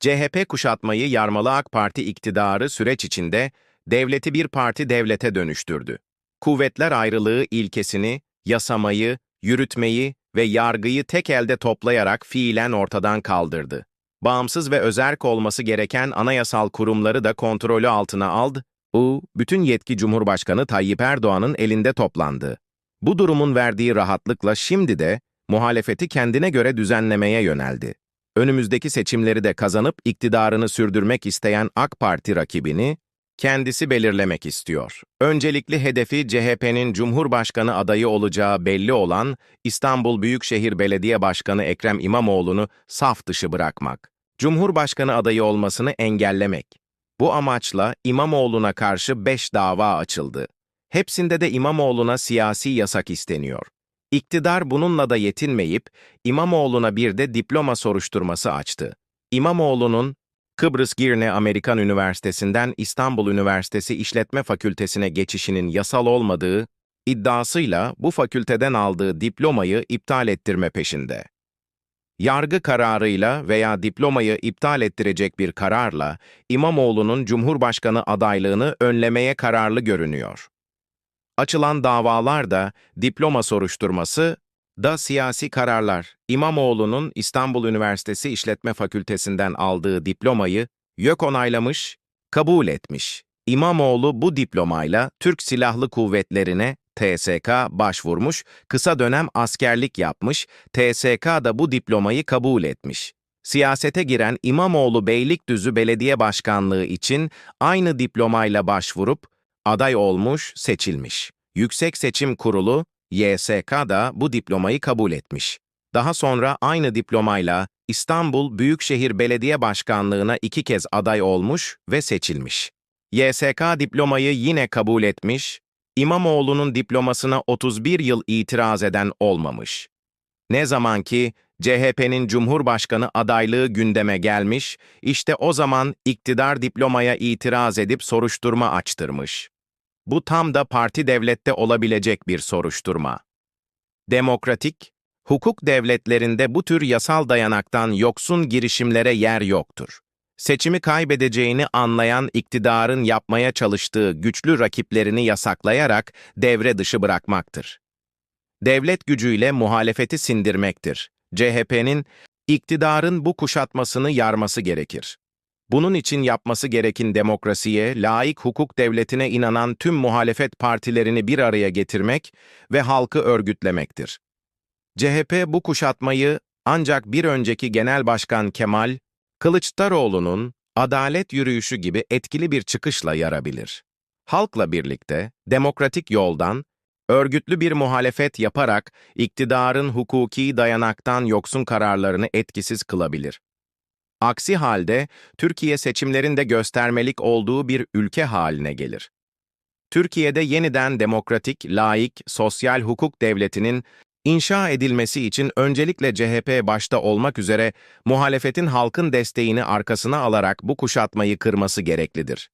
CHP kuşatmayı yarmalı AK Parti iktidarı süreç içinde devleti bir parti devlete dönüştürdü. Kuvvetler ayrılığı ilkesini, yasamayı, yürütmeyi ve yargıyı tek elde toplayarak fiilen ortadan kaldırdı. Bağımsız ve özerk olması gereken anayasal kurumları da kontrolü altına aldı. Bu, bütün yetki Cumhurbaşkanı Tayyip Erdoğan'ın elinde toplandı. Bu durumun verdiği rahatlıkla şimdi de muhalefeti kendine göre düzenlemeye yöneldi. Önümüzdeki seçimleri de kazanıp iktidarını sürdürmek isteyen AK Parti rakibini kendisi belirlemek istiyor. Öncelikli hedefi CHP'nin Cumhurbaşkanı adayı olacağı belli olan İstanbul Büyükşehir Belediye Başkanı Ekrem İmamoğlu'nu saf dışı bırakmak. Cumhurbaşkanı adayı olmasını engellemek. Bu amaçla İmamoğlu'na karşı beş dava açıldı. Hepsinde de İmamoğlu'na siyasi yasak isteniyor. İktidar bununla da yetinmeyip İmamoğlu'na bir de diploma soruşturması açtı. İmamoğlu'nun Kıbrıs Girne Amerikan Üniversitesi'nden İstanbul Üniversitesi İşletme Fakültesine geçişinin yasal olmadığı iddiasıyla bu fakülteden aldığı diplomayı iptal ettirme peşinde. Yargı kararıyla veya diplomayı iptal ettirecek bir kararla İmamoğlu'nun Cumhurbaşkanı adaylığını önlemeye kararlı görünüyor. Açılan davalar da diploma soruşturması da siyasi kararlar. İmamoğlu'nun İstanbul Üniversitesi İşletme Fakültesinden aldığı diplomayı YÖK onaylamış, kabul etmiş. İmamoğlu bu diplomayla Türk Silahlı Kuvvetleri'ne TSK başvurmuş, kısa dönem askerlik yapmış, TSK da bu diplomayı kabul etmiş. Siyasete giren İmamoğlu Beylikdüzü Belediye Başkanlığı için aynı diplomayla başvurup aday olmuş, seçilmiş. Yüksek Seçim Kurulu, YSK da bu diplomayı kabul etmiş. Daha sonra aynı diplomayla İstanbul Büyükşehir Belediye Başkanlığı'na iki kez aday olmuş ve seçilmiş. YSK diplomayı yine kabul etmiş, İmamoğlu'nun diplomasına 31 yıl itiraz eden olmamış. Ne zaman ki CHP'nin Cumhurbaşkanı adaylığı gündeme gelmiş, işte o zaman iktidar diplomaya itiraz edip soruşturma açtırmış. Bu tam da parti devlette olabilecek bir soruşturma. Demokratik, hukuk devletlerinde bu tür yasal dayanaktan yoksun girişimlere yer yoktur. Seçimi kaybedeceğini anlayan iktidarın yapmaya çalıştığı güçlü rakiplerini yasaklayarak devre dışı bırakmaktır. Devlet gücüyle muhalefeti sindirmektir. CHP'nin iktidarın bu kuşatmasını yarması gerekir. Bunun için yapması gereken demokrasiye, laik hukuk devletine inanan tüm muhalefet partilerini bir araya getirmek ve halkı örgütlemektir. CHP bu kuşatmayı ancak bir önceki Genel Başkan Kemal Kılıçdaroğlu'nun adalet yürüyüşü gibi etkili bir çıkışla yarabilir. Halkla birlikte demokratik yoldan örgütlü bir muhalefet yaparak iktidarın hukuki dayanaktan yoksun kararlarını etkisiz kılabilir. Aksi halde Türkiye seçimlerinde göstermelik olduğu bir ülke haline gelir. Türkiye'de yeniden demokratik, laik, sosyal hukuk devletinin inşa edilmesi için öncelikle CHP başta olmak üzere muhalefetin halkın desteğini arkasına alarak bu kuşatmayı kırması gereklidir.